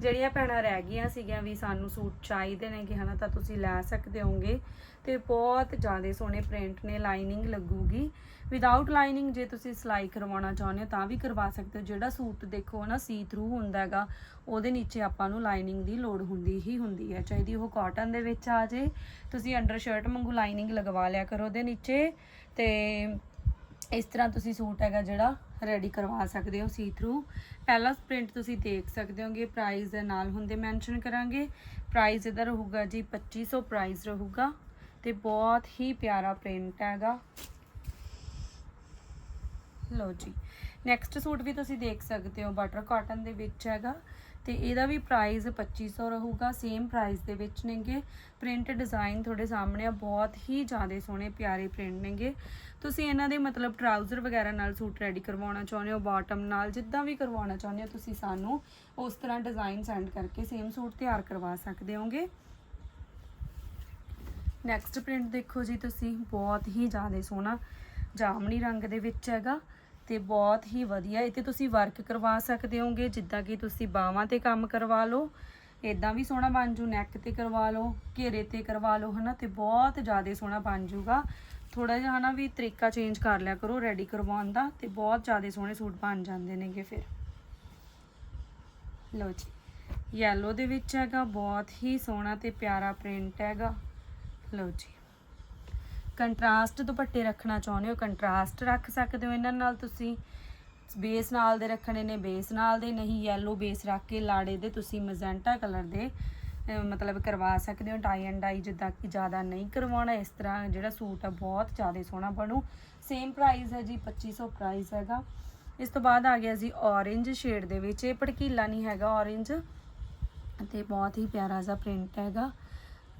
ਜਿਹੜੀਆਂ ਭੈਣਾਂ ਰਹਿ ਗਈਆਂ ਸੀਗੀਆਂ ਵੀ ਸਾਨੂੰ ਸੂਟ ਚਾਹੀਦੇ ਨੇ ਨੇਗੇ ਹਨਾ, ਤਾਂ ਤੁਸੀਂ ਲੈ ਸਕਦੇ ਹੋਗੇ ਤੇ ਬਹੁਤ ਜ਼ਿਆਦਾ ਸੋਹਣੇ ਪ੍ਰਿੰਟ ਨੇ ਲਾਈਨਿੰਗ ਲੱਗੂਗੀ। ਵਿਦਆਊਟ ਲਾਈਨਿੰਗ ਜੇ ਤੁਸੀਂ ਸਿਲਾਈ ਕਰਵਾਉਣਾ ਚਾਹੁੰਦੇ ਹੋ ਤਾਂ ਵੀ ਕਰਵਾ ਸਕਦੇ ਹੋ। ਜਿਹੜਾ ਸੂਟ ਦੇਖੋ ਨਾ ਸੀ ਥਰੂ ਹੁੰਦਾ ਹੈਗਾ, ਉਹਦੇ ਨੀਚੇ ਆਪਾਂ ਨੂੰ ਲਾਈਨਿੰਗ ਦੀ ਲੋੜ ਹੁੰਦੀ ਹੀ ਹੁੰਦੀ ਹੈ। ਚਾਹੀਦੀ ਉਹ ਕਾਟਨ ਦੇ ਵਿੱਚ ਆ ਜੇ, ਤੁਸੀਂ ਅੰਡਰ ਸ਼ਰਟ ਵਾਂਗੂ ਲਾਈਨਿੰਗ ਲਗਵਾ ਲਿਆ ਕਰੋ ਉਹਦੇ ਨੀਚੇ। ਤੇ ਇਸ ਤਰ੍ਹਾਂ ਤੁਸੀਂ ਸੂਟ ਹੈਗਾ ਜਿਹੜਾ ਰੈਡੀ ਕਰਵਾ ਸਕਦੇ ਹੋ ਸੀ ਥਰੂ ਪਹਿਲਾ ਪ੍ਰਿੰਟ ਤੁਸੀਂ ਦੇਖ ਸਕਦੇ ਹੋਗੇ ਪ੍ਰਾਈਸ ਦੇ ਨਾਲ ਹੁੰਦੇ ਮੈਂਸ਼ਨ ਕਰਾਂਗੇ। ਪ੍ਰਾਈਸ ਇਹਦਾ ਰਹੂਗਾ ਜੀ 2500 ਪ੍ਰਾਈਸ ਰਹੂਗਾ ਤੇ ਬਹੁਤ ਹੀ ਪਿਆਰਾ ਪ੍ਰਿੰਟ ਹੈਗਾ। ਲਓ ਜੀ। ਨੈਕਸਟ ਸੂਟ ਵੀ ਤੁਸੀਂ ਦੇਖ ਸਕਦੇ ਹੋ ਬਟਰ ਕਾਟਨ ਦੇ ਵਿੱਚ ਹੈਗਾ। ਤੇ ਇਹਦਾ ਵੀ ਪ੍ਰਾਈਸ 2500 ਰਹੂਗਾ ਸੇਮ ਪ੍ਰਾਈਸ ਦੇ ਵਿੱਚ ਨੇਗੇ। ਪ੍ਰਿੰਟ ਡਿਜ਼ਾਈਨ ਤੁਹਾਡੇ ਸਾਹਮਣੇ ਆ, ਬਹੁਤ ਹੀ ਜ਼ਿਆਦਾ ਸੋਹਣੇ, ਪਿਆਰੇ ਪ੍ਰਿੰਟ ਨੇਗੇ। ਤੁਸੀਂ ਇਹਨਾਂ ਦੇ ਮਤਲਬ ਟਰਾਊਜ਼ਰ ਵਗੈਰਾ ਨਾਲ ਸੂਟ ਰੈਡੀ ਕਰਵਾਉਣਾ ਚਾਹੁੰਦੇ ਹੋ ਬਾਟਮ ਨਾਲ ਜਿੱਦਾਂ ਵੀ ਕਰਵਾਉਣਾ ਚਾਹੁੰਦੇ ਹੋ, ਤੁਸੀਂ ਸਾਨੂੰ ਉਸ ਤਰ੍ਹਾਂ ਡਿਜ਼ਾਈਨ ਸੈਂਡ ਕਰਕੇ ਸੇਮ ਸੂਟ ਤਿਆਰ ਕਰਵਾ ਸਕਦੇ ਹੋਗੇ। ਨੈਕਸਟ ਪ੍ਰਿੰਟ ਦੇਖੋ ਜੀ ਤੁਸੀਂ, ਬਹੁਤ ਹੀ ਜ਼ਿਆਦਾ ਸੋਹਣਾ ਜਾਮਣੀ ਰੰਗ ਦੇ ਵਿੱਚ ਹੈਗਾ। ਤੇ ਬਹੁਤ ਹੀ ਵਧੀਆ। ਇਹ ਤੇ ਤੁਸੀਂ ਵਰਕ ਕਰਵਾ ਸਕਦੇ ਹੋਗੇ, ਜਿੱਦਾਂ ਕਿ ਤੁਸੀਂ ਬਾਹਾਂ ਤੇ ਕੰਮ ਕਰਵਾ ਲਓ ਇਦਾਂ ਵੀ ਸੋਹਣਾ ਬਣ ਜੂ ਨੈਕ ਤੇ ਕਰਵਾ ਲਓ, ਘੇਰੇ ਤੇ ਕਰਵਾ ਲਓ, ਹਨਾ, ਤੇ ਬਹੁਤ ਜ਼ਿਆਦਾ ਸੋਹਣਾ ਬਣ ਜੂਗਾ। ਥੋੜਾ ਜਿਹਾ, ਹਨਾ, ਵੀ ਤਰੀਕਾ ਚੇਂਜ ਕਰ ਲਿਆ ਕਰੋ ਰੈਡੀ ਕਰਵਾਉਣ ਦਾ, ਤੇ ਬਹੁਤ ਜ਼ਿਆਦਾ ਸੋਹਣੇ ਸੂਟ ਬਣ ਜਾਂਦੇ ਨੇਗੇ ਫਿਰ। ਲਓ ਜੀ ਯੈਲੋ ਦੇ ਵਿੱਚ ਹੈਗਾ, ਬਹੁਤ ਹੀ ਸੋਹਣਾ ਤੇ ਪਿਆਰਾ ਪ੍ਰਿੰਟ ਹੈਗਾ। ਲਓ ਜੀ ਕੰਟਰਾਸਟ ਦੁਪੱਟੇ ਰੱਖਣਾ ਚਾਹੁੰਦੇ ਹੋ? ਕੰਟਰਾਸਟ ਰੱਖ ਸਕਦੇ ਹੋ ਇਹਨਾਂ ਨਾਲ ਤੁਸੀਂ? ਬੇਸ ਨਾਲ ਦੇ ਰੱਖਣੇ ਨੇ, ਬੇਸ ਨਾਲ ਦੇ, ਨਹੀਂ ਯੈਲੋ ਬੇਸ ਰੱਖ ਕੇ ਲਾੜੇ ਦੇ ਤੁਸੀਂ ਮਜੈਂਟਾ ਕਲਰ ਦੇ ਮਤਲਬ ਕਰਵਾ ਸਕਦੇ ਹੋ। ਟਾਈ ਐਂਡ ਡਾਈ ਜਿੱਦਾਂ ਕਿ ਜ਼ਿਆਦਾ ਨਹੀਂ ਕਰਵਾਉਣਾ, ਇਸ ਤਰ੍ਹਾਂ ਜਿਹੜਾ ਸੂਟ ਆ ਬਹੁਤ ਜ਼ਿਆਦਾ ਸੋਹਣਾ ਬਣੂ। ਸੇਮ ਪ੍ਰਾਈਸ ਹੈ ਜੀ 2500 ਪ੍ਰਾਈਸ ਹੈਗਾ। ਇਸ ਤੋਂ ਬਾਅਦ ਆ ਗਿਆ ਜੀ orange ਸ਼ੇਡ ਦੇ ਵਿੱਚ, ਇਹ ਭੜਕੀਲਾ ਨਹੀਂ ਹੈਗਾ orange ਤੇ ਬਹੁਤ ਹੀ ਪਿਆਰਾ ਜਿਹਾ ਪ੍ਰਿੰਟ ਹੈਗਾ।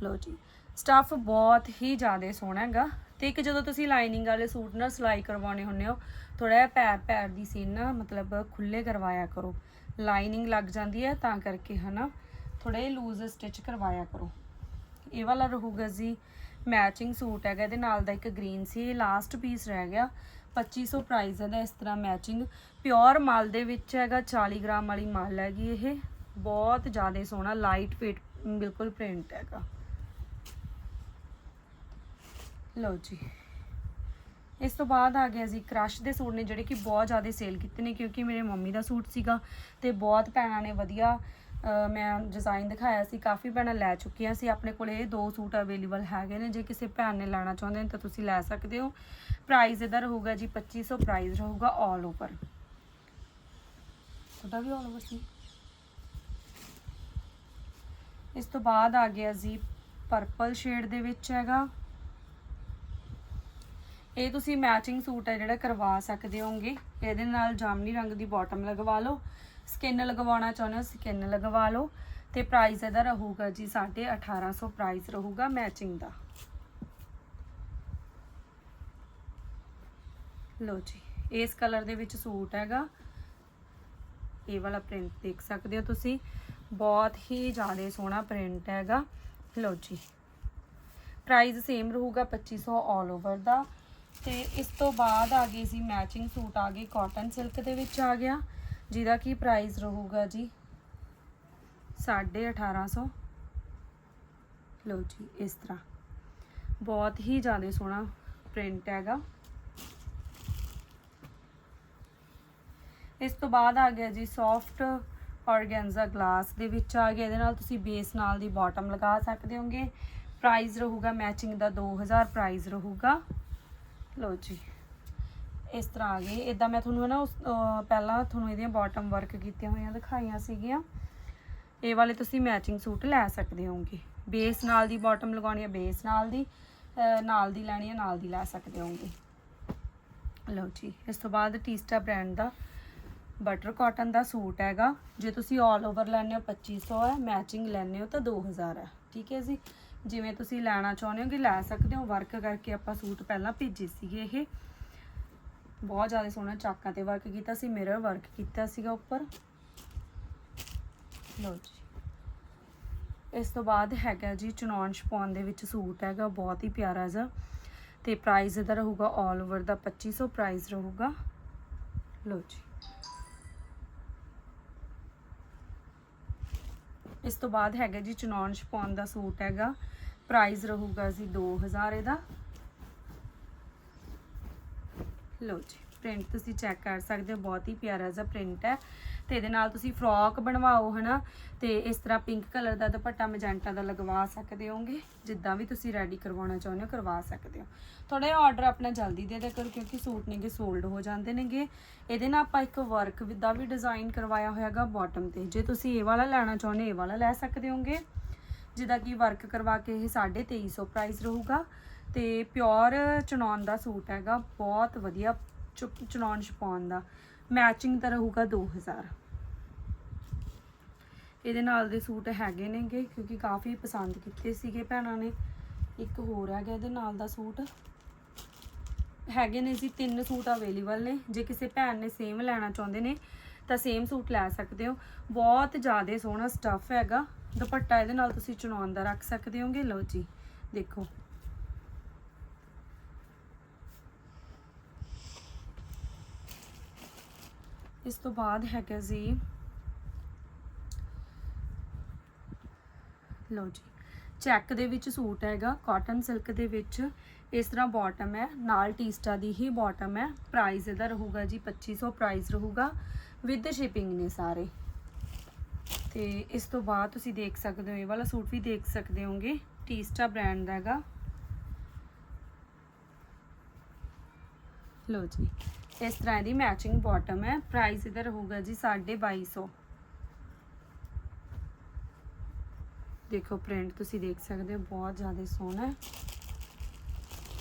ਲੋ ਜੀ ਸਟੱਫ ਬਹੁਤ ਹੀ ਜ਼ਿਆਦਾ ਸੋਹਣਾ ਹੈਗਾ। ਤੇ ਇੱਕ ਜਦੋਂ ਤੁਸੀਂ ਲਾਈਨਿੰਗ ਵਾਲੇ ਸੂਟ ਨਾਲ ਸਿਲਾਈ ਕਰਵਾਉਣੇ ਹੁੰਦੇ ਹੋ ਥੋੜਾ ਜਿਹਾ ਪੈਰ ਪੈਰ ਦੀ ਸੀਨ ਨਾ ਮਤਲਬ ਖੁੱਲੇ ਕਰਵਾਇਆ ਕਰੋ। ਲਾਈਨਿੰਗ ਲੱਗ ਜਾਂਦੀ ਹੈ ਤਾਂ ਕਰਕੇ ਹਨਾ। ਥੋੜਾ ਜਿਹਾ ਲੂਜ਼ ਸਟਿਚ ਕਰਵਾਇਆ ਕਰੋ। ਇਹ ਵਾਲਾ ਰਹੂਗਾ ਜੀ ਮੈਚਿੰਗ ਸੂਟ ਹੈਗਾ, ਇਹਦੇ ਨਾਲ ਦਾ ਇੱਕ ਗ੍ਰੀਨ ਸੀ, ਇਹ ਲਾਸਟ ਪੀਸ ਰਹਿ ਗਿਆ। 2500 ਪ੍ਰਾਈਸ ਇਹਦਾ, ਇਸ ਤਰ੍ਹਾਂ ਮੈਚਿੰਗ ਪਿਓਰ ਮਾਲ ਦੇ ਵਿੱਚ ਹੈਗਾ 40 ਗ੍ਰਾਮ ਵਾਲੀ ਮਾਲ ਹੈਗੀ ਇਹ। ਬਹੁਤ ਜ਼ਿਆਦਾ ਸੋਹਣਾ ਲਾਈਟ ਵੇਟ ਬਿਲਕੁਲ ਪ੍ਰਿੰਟ ਹੈਗਾ। ਲਓ ਜੀ। ਇਸ ਤੋਂ ਬਾਅਦ ਆ ਗਿਆ ਜੀ, ਕ੍ਰਸ਼ ਦੇ ਸੂਟ ਨੇ ਜਿਹੜੇ ਕਿ ਬਹੁਤ ਜ਼ਿਆਦਾ ਸੇਲ ਕੀਤੇ ਨੇ ਕਿਉਂਕਿ ਮੇਰੇ ਮੰਮੀ ਦਾ ਸੂਟ ਸੀਗਾ ਤੇ ਬਹੁਤ ਭੈਣਾਂ ਨੇ ਵਧੀਆ ਮੈਂ ਡਿਜ਼ਾਈਨ ਦਿਖਾਇਆ ਸੀ, ਕਾਫੀ ਭੈਣਾਂ ਲੈ ਚੁੱਕੀਆਂ ਸੀ। ਆਪਣੇ ਕੋਲ ਇਹ ਦੋ ਸੂਟ ਅਵੇਲੇਬਲ ਹੈਗੇ ਨੇ, ਜੇ ਕਿਸੇ ਭੈਣ ਨੇ ਲੈਣਾ ਚਾਹੁੰਦੇ ਨੇ ਤਾਂ ਤੁਸੀਂ ਲੈ ਸਕਦੇ ਹੋ। ਪ੍ਰਾਈਸ ਇਹਦਾ ਰਹੂਗਾ ਜੀ 2500 ਪ੍ਰਾਈਸ ਰਹੂਗਾ 올 ਓਵਰ ਤੁਹਾਡਾ ਵੀ 올 ਓਵਰ ਸੀ। ਇਸ ਤੋਂ ਬਾਅਦ ਆ ਗਿਆ ਜੀ ਪਰਪਲ ਸ਼ੇਡ ਦੇ ਵਿੱਚ ਹੈਗਾ। ਇਹ ਤੁਸੀਂ ਮੈਚਿੰਗ ਸੂਟ ਹੈ ਜਿਹੜਾ ਕਰਵਾ ਸਕਦੇ ਹੋਗੇ। ਇਹਦੇ ਨਾਲ ਜਾਮਨੀ ਰੰਗ ਦੀ ਬਾਟਮ ਲਗਵਾ ਲਓ। ਸਕਿਨ ਲਗਵਾਉਣਾ ਚਾਹੁੰਦੇ ਹੋ ਸਕਿਨ ਲਗਵਾ ਲਓ। ਤੇ ਪ੍ਰਾਈਸ ਇਹਦਾ ਰਹੂਗਾ ਜੀ 1850 ਪ੍ਰਾਈਸ ਰਹੂਗਾ ਮੈਚਿੰਗ ਦਾ। ਲੋ ਜੀ, ਇਸ ਕਲਰ ਦੇ ਵਿੱਚ ਸੂਟ ਹੈਗਾ। ਇਹ ਵਾਲਾ ਪ੍ਰਿੰਟ ਦੇਖ ਸਕਦੇ ਹੋ ਤੁਸੀਂ। ਬਹੁਤ ਹੀ ਜ਼ਿਆਦਾ ਸੋਹਣਾ ਪ੍ਰਿੰਟ ਹੈਗਾ। ਲੋ ਜੀ ਪ੍ਰਾਈਸ ਸੇਮ ਰਹੂਗਾ 2500 ਆਲ ਓਵਰ ਦਾ। ਤੇ ਇਸ ਤੋਂ ਬਾਅਦ ਆ ਗਏ ਸੀ ਮੈਚਿੰਗ ਸੂਟ, ਆ ਗਏ ਕਾਟਨ ਸਿਲਕ ਦੇ ਵਿੱਚ ਆ ਗਿਆ। ਜਿਹਦਾ ਕੀ ਪ੍ਰਾਈਸ ਰਹੂਗਾ ਜੀ? 1850 ਲਓ ਜੀ, ਇਸ ਤਰ੍ਹਾਂ। ਬਹੁਤ ਹੀ ਜ਼ਿਆਦਾ ਸੋਹਣਾ ਪ੍ਰਿੰਟ ਹੈਗਾ। ਇਸ ਤੋਂ ਬਾਅਦ ਆ ਗਿਆ ਜੀ ਸੌਫਟ ਔਰਗੈਂਜ਼ਾ ਗਲਾਸ ਦੇ ਵਿੱਚ ਆ ਗਿਆ। ਇਹਦੇ ਨਾਲ ਤੁਸੀਂ ਬੇਸ ਨਾਲ ਦੀ ਬਾਟਮ ਲਗਾ ਸਕਦੇ ਹੋਗੇ। ਪ੍ਰਾਈਸ ਰਹੂਗਾ ਮੈਚਿੰਗ ਦਾ 2000 ਪ੍ਰਾਈਸ ਰਹੂਗਾ। ਲਓ ਜੀ। ਇਸ ਤਰ੍ਹਾਂ ਆ ਗਏ। ਇਦਾਂ ਮੈਂ ਤੁਹਾਨੂੰ ਹੈ ਨਾ ਉਸ ਪਹਿਲਾਂ ਤੁਹਾਨੂੰ ਇਹਦੀਆਂ ਬਾਟਮ ਵਰਕ ਕੀਤੀਆਂ ਹੋਈਆਂ ਦਿਖਾਈਆਂ ਸੀਗੀਆਂ। ਇਹ ਵਾਲੇ ਤੁਸੀਂ ਮੈਚਿੰਗ ਸੂਟ ਲੈ ਸਕਦੇ ਹੋਗੇ ਬੇਸ ਨਾਲ ਦੀ ਬਾਟਮ ਲਗਾਉਣੀ ਹੈ ਬੇਸ ਨਾਲ ਦੀ ਨਾਲ ਦੀ ਲੈਣੀ ਹੈ, ਨਾਲ ਦੀ ਲੈ ਸਕਦੇ ਹੋਗੇ ਲਓ ਜੀ, ਇਸ ਤੋਂ ਬਾਅਦ ਟੀਸਟਾ ਬ੍ਰਾਂਡ ਦਾ ਬਟਰ ਕਾਟਨ ਦਾ ਸੂਟ ਹੈਗਾ। ਜੇ ਤੁਸੀਂ 올 ਓਵਰ ਲੈਣੇ ਹੋ 2500 ਹੈ ਮੈਚਿੰਗ ਲੈਣੇ ਹੋ ਤਾਂ 2000 ਹੈ। ਠੀਕ ਹੈ ਜੀ? ਜਿਵੇਂ ਤੁਸੀਂ ਲੈਣਾ ਚਾਹੁੰਦੇ ਹੋ ਕਿ ਲੈ ਸਕਦੇ ਹੋ ਵਰਕ ਕਰਕੇ ਆਪਾਂ ਸੂਟ ਪਹਿਲਾਂ ਭੇਜੇ ਸੀਗੇ ਇਹ। ਬਹੁਤ ਜ਼ਿਆਦਾ ਸੋਹਣਾ ਚਾਕਾਂ ਤੇ ਵਰਕ ਕੀਤਾ ਸੀ ਮਿਰਰ ਵਰਕ ਕੀਤਾ ਸੀਗਾ ਉੱਪਰ। ਲਓ ਜੀ। ਇਸ ਤੋਂ ਬਾਅਦ ਹੈਗਾ ਜੀ ਚਨੌਨ ਸ਼ਪੌਨ ਦੇ ਵਿੱਚ ਸੂਟ ਹੈਗਾ, ਬਹੁਤ ਹੀ ਪਿਆਰਾ ਜਿਹਾ। ਤੇ ਪ੍ਰਾਈਸ ਇਹਦਾ ਰਹੂਗਾ 올 ਓਵਰ ਦਾ 2500 ਪ੍ਰਾਈਸ ਰਹੂਗਾ। ਲਓ ਜੀ। ਇਸ ਤੋਂ ਬਾਅਦ ਹੈਗਾ ਜੀ ਚਨੌਨ ਸ਼ਪੌਨ ਦਾ ਸੂਟ ਹੈਗਾ। ਪ੍ਰਾਈਸ ਰਹੂਗਾ ਜੀ 2000 ਇਹਦਾ। ਲਓ ਜੀ। ਪ੍ਰਿੰਟ ਤੁਸੀਂ ਚੈੱਕ ਕਰ ਸਕਦੇ ਹੋ, ਬਹੁਤ ਹੀ ਪਿਆਰਾ ਜਿਹਾ ਪ੍ਰਿੰਟ ਹੈ। ਤੇ ਇਹਦੇ ਨਾਲ ਤੁਸੀਂ ਫਰੋਕ ਬਣਵਾਓ, ਹਨਾ? ਤੇ ਇਸ ਤਰ੍ਹਾਂ ਪਿੰਕ ਕਲਰ ਦਾ ਦੁਪੱਟਾ ਮੈਜੈਂਟਾ ਦਾ ਲਗਵਾ ਸਕਦੇ ਹੋਗੇ। ਜਿੱਦਾਂ ਵੀ ਤੁਸੀਂ ਰੈਡੀ ਕਰਵਾਉਣਾ ਚਾਹੁੰਦੇ ਹੋ, ਕਰਵਾ ਸਕਦੇ ਹੋ। ਥੋੜਾ ਜਿਹਾ ਆਰਡਰ ਆਪਣਾ ਜਲਦੀ ਦੇ ਦਿਆ ਕਰੋ, ਕਿਉਂਕਿ ਸੂਟ ਨੇਗੇ ਸੋਲਡ ਹੋ ਜਾਂਦੇ ਨੇਗੇ। ਇਹਦੇ ਨਾਲ ਆਪਾਂ ਇੱਕ ਵਰਕ ਦਾ ਵੀ ਡਿਜ਼ਾਈਨ ਕਰਵਾਇਆ ਹੋਇਆਗਾ ਬਾਟਮ ਤੇ। ਜੇ ਤੁਸੀਂ ਇਹ ਵਾਲਾ ਲੈਣਾ ਚਾਹੁੰਦੇ ਇਹ ਵਾਲਾ ਲੈ ਸਕਦੇ ਹੋਗੇ। ਜਿਹਦਾ ਕਿ ਵਰਕ ਕਰਵਾ ਕੇ ਇਹ 2350 ਪ੍ਰਾਈਸ ਰਹੂਗਾ। ਤੇ ਪਿਓਰ ਚਨੌਨ ਦਾ ਸੂਟ ਹੈਗਾ, ਬਹੁਤ ਵਧੀਆ ਚੁ- ਚਨੌਨ ਛਪਾਉਣ ਦਾ। ਮੈਚਿੰਗ ਤਾਂ ਰਹੂਗਾ 2000 ਇਹਦੇ ਨਾਲ ਦੇ ਸੂਟ ਹੈਗੇ ਨੇਗੇ, ਕਿਉਂਕਿ ਕਾਫੀ ਪਸੰਦ ਕੀਤੇ ਸੀਗੇ ਭੈਣਾਂ ਨੇ। ਇੱਕ ਹੋਰ ਹੈਗਾ ਇਹਦੇ ਨਾਲ ਦਾ ਸੂਟ। ਹੈਗੇ ਨੇ ਜੀ ਤਿੰਨ ਸੂਟ ਅਵੇਲੇਬਲ ਨੇ। ਜੇ ਕਿਸੇ ਭੈਣ ਨੇ ਸੇਮ ਲੈਣਾ ਚਾਹੁੰਦੇ ਨੇ, ਤਾਂ ਸੇਮ ਸੂਟ ਲੈ ਸਕਦੇ ਹੋ। ਬਹੁਤ ਜ਼ਿਆਦਾ ਸੋਹਣਾ ਸਟੱਫ ਹੈਗਾ। ਦੁਪੱਟਾ ਇਹਦੇ ਨਾਲ ਤੁਸੀਂ ਚੁਣਾਉਣ ਦਾ ਰੱਖ ਸਕਦੇ ਹੋਗੇ। ਲਓ ਜੀ, ਦੇਖੋ। ਇਸ ਤੋਂ ਬਾਅਦ ਹੈਗਾ ਜੀ। ਲਓ ਜੀ, ਚੈੱਕ ਦੇ ਵਿੱਚ ਸੂਟ ਹੈਗਾ ਕਾਟਨ ਸਿਲਕ ਦੇ ਵਿੱਚ। ਇਸ ਤਰ੍ਹਾਂ ਬਾਟਮ ਹੈ, ਨਾਲ ਟੀਸਟਾ ਦੀ ਹੀ ਬਾਟਮ ਹੈ। ਪ੍ਰਾਈਸ ਇਹਦਾ ਰਹੂਗਾ ਜੀ 2500 ਪ੍ਰਾਈਸ ਰਹੂਗਾ ਵਿਦ ਸ਼ਿਪਿੰਗ ਨੇ ਸਾਰੇ। ਤੇ ਇਸ ਤੋਂ ਬਾਅਦ ਤੁਸੀਂ ਦੇਖ ਸਕਦੇ ਹੋ, ਇਹ ਵਾਲਾ ਸੂਟ ਵੀ ਦੇਖ ਸਕਦੇ ਹੋਗੇ, ਟੀਸਟਾ ਬ੍ਰਾਂਡ ਦਾ ਹੈਗਾ। ਲਓ ਜੀ ਇਸ ਤਰ੍ਹਾਂ ਦੀ ਮੈਚਿੰਗ ਬਾਟਮ ਹੈ। ਪ੍ਰਾਈਸ ਇਹਦਾ ਰਹੂਗਾ ਜੀ 2250 ਦੇਖੋ ਪ੍ਰਿੰਟ ਤੁਸੀਂ ਦੇਖ ਸਕਦੇ ਹੋ ਬਹੁਤ ਜ਼ਿਆਦਾ ਸੋਹਣਾ ਹੈ।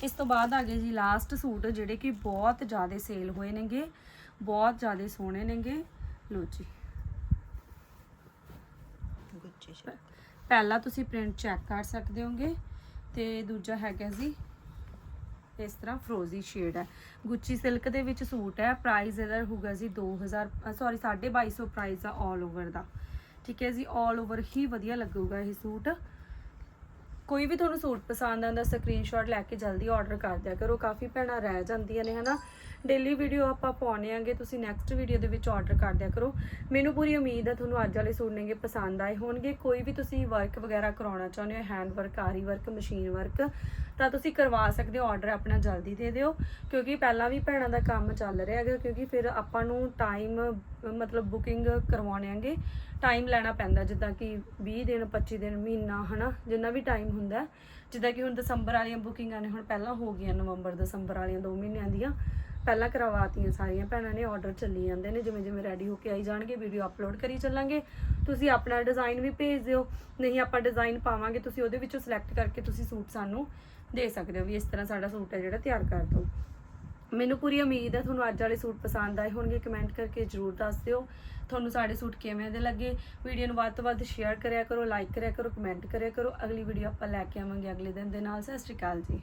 ਇਸ ਤੋਂ ਬਾਅਦ ਆ ਗਏ ਜੀ ਲਾਸਟ ਸੂਟ ਜਿਹੜੇ ਕਿ ਬਹੁਤ ਜ਼ਿਆਦਾ ਸੇਲ ਹੋਏ ਨੇਗੇ ਬਹੁਤ ਜ਼ਿਆਦਾ ਸੋਹਣੇ ਨੇਗੇ। ਲੋ ਜੀ। ਪਹਿਲਾ ਤੁਸੀਂ ਪ੍ਰਿੰਟ ਚੈੱਕ ਕਰ ਸਕਦੇ ਹੋਗੇ ਤੇ ਦੂਜਾ ਹੈਗਾ ਜੀ ਇਸ ਤਰ੍ਹਾਂ ਫਰੋਜ਼ੀ ਸ਼ੇਡ ਹੈ। ਗੁੱਚੀ ਸਿਲਕ ਦੇ ਵਿੱਚ ਸੂਟ ਹੈ। ਪ੍ਰਾਈਸ ਇਹਦਾ ਹੋਊਗਾ ਜੀ 2000 ਸੌਰੀ 2250 ਪ੍ਰਾਈਸ ਆ 올 ਓਵਰ ਦਾ। ਠੀਕ ਹੈ ਜੀ 올 ਓਵਰ ਹੀ ਵਧੀਆ ਲੱਗੂਗਾ ਇਹ ਸੂਟ। ਕੋਈ ਵੀ ਤੁਹਾਨੂੰ ਸੂਟ ਪਸੰਦ ਆਉਂਦਾ ਸਕਰੀਨਸ਼ਾਟ ਲੈ ਕੇ ਜਲਦੀ ਆਰਡਰ ਕਰ ਦਿਆ ਕਰੋ। ਕਾਫੀ ਭੈਣਾਂ ਰਹਿ ਜਾਂਦੀਆਂ ਨੇ, ਹਨਾ? ਡੇਲੀ ਵੀਡੀਓ ਆਪਾਂ ਪਾਉਣੇ ਆਂਗੇ, ਤੁਸੀਂ ਨੈਕਸਟ ਵੀਡੀਓ ਦੇ ਵਿੱਚ ਆਰਡਰ ਕਰ ਦਿਆ ਕਰੋ। ਮੈਨੂੰ ਪੂਰੀ ਉਮੀਦ ਹੈ ਤੁਹਾਨੂੰ ਅੱਜ ਵਾਲੇ ਸੂਟ ਨੇਗੇ ਪਸੰਦ ਆਏ ਹੋਣਗੇ। ਕੋਈ ਵੀ ਤੁਸੀਂ ਵਰਕ ਵਗੈਰਾ ਕਰਾਉਣਾ ਚਾਹੁੰਦੇ ਹੋ hand work aari work machine work ਤਾਂ ਤੁਸੀਂ ਕਰਵਾ ਸਕਦੇ ਹੋ ਆਰਡਰ ਆਪਣਾ ਜਲਦੀ ਦੇ ਦਿਓ। ਕਿਉਂਕਿ ਪਹਿਲਾਂ ਵੀ ਭੈਣਾਂ ਦਾ ਕੰਮ ਚੱਲ ਰਿਹਾ ਹੈਗਾ, ਕਿਉਂਕਿ ਫਿਰ ਆਪਾਂ ਨੂੰ ਟਾਈਮ ਮਤਲਬ ਬੁਕਿੰਗ ਕਰਵਾਉਣੇ ਆਂਗੇ। ਟਾਈਮ ਲੈਣਾ ਪੈਂਦਾ, ਜਿੱਦਾਂ ਕਿ 20 ਦਿਨ 25 ਦਿਨ, ਮਹੀਨਾ, ਹਨਾ, ਜਿੰਨਾ ਵੀ ਟਾਈਮ ਹੁੰਦਾ। ਜਿੱਦਾਂ ਕਿ ਹੁਣ ਦਸੰਬਰ ਵਾਲੀਆਂ ਬੁਕਿੰਗਾਂ ਨੇ ਹੁਣ ਪਹਿਲਾਂ ਹੋ ਗਈਆਂ, ਨਵੰਬਰ, ਦਸੰਬਰ ਵਾਲੀਆਂ 2 ਮਹੀਨਿਆਂ ਦੀਆਂ। ਪਹਿਲਾਂ ਕਰਵਾਤੀਆਂ ਸਾਰੀਆਂ ਭੈਣਾਂ ਨੇ ਆਰਡਰ ਚੱਲੀ ਜਾਂਦੇ ਨੇ, ਜਿਵੇਂ ਜਿਵੇਂ ਰੈਡੀ ਹੋ ਕੇ ਆਈ ਜਾਣਗੇ ਵੀਡੀਓ ਅਪਲੋਡ ਕਰੀ ਚੱਲਾਂਗੇ। ਤੁਸੀਂ ਆਪਣਾ ਡਿਜ਼ਾਈਨ ਵੀ ਭੇਜ ਦਿਓ, ਨਹੀਂ ਆਪਾਂ ਡਿਜ਼ਾਈਨ ਪਾਵਾਂਗੇ, ਤੁਸੀਂ ਉਹਦੇ ਵਿੱਚੋਂ ਸਿਲੈਕਟ ਕਰਕੇ ਤੁਸੀਂ ਸੂਟ ਸਾਨੂੰ ਦੇ ਸਕਦੇ ਹੋ ਵੀ ਇਸ ਤਰ੍ਹਾਂ ਸਾਡਾ ਸੂਟ ਹੈ ਜਿਹੜਾ ਤਿਆਰ ਕਰ ਦਿਓ। ਮੈਨੂੰ ਪੂਰੀ ਉਮੀਦ ਹੈ ਤੁਹਾਨੂੰ ਅੱਜ ਵਾਲੇ ਸੂਟ ਪਸੰਦ ਆਏ ਹੋਣਗੇ ਕਮੈਂਟ ਕਰਕੇ ਜਰੂਰ ਦੱਸ ਦਿਓ। ਤੁਹਾਨੂੰ ਸਾਡੇ ਸੂਟ ਕਿਵੇਂ ਦੇ ਲੱਗੇ? ਵੀਡੀਓ ਨੂੰ ਵੱਧ ਤੋਂ ਵੱਧ ਸ਼ੇਅਰ ਕਰਿਆ ਕਰੋ ਲਾਈਕ ਕਰਿਆ ਕਰੋ ਕਮੈਂਟ ਕਰਿਆ ਕਰੋ। ਅਗਲੀ ਵੀਡੀਓ ਆਪਾਂ ਲੈ ਕੇ ਆਵਾਂਗੇ ਅਗਲੇ ਦਿਨ ਦੇ ਨਾਲ। ਸਤਿ ਸ਼੍ਰੀ ਅਕਾਲ ਜੀ।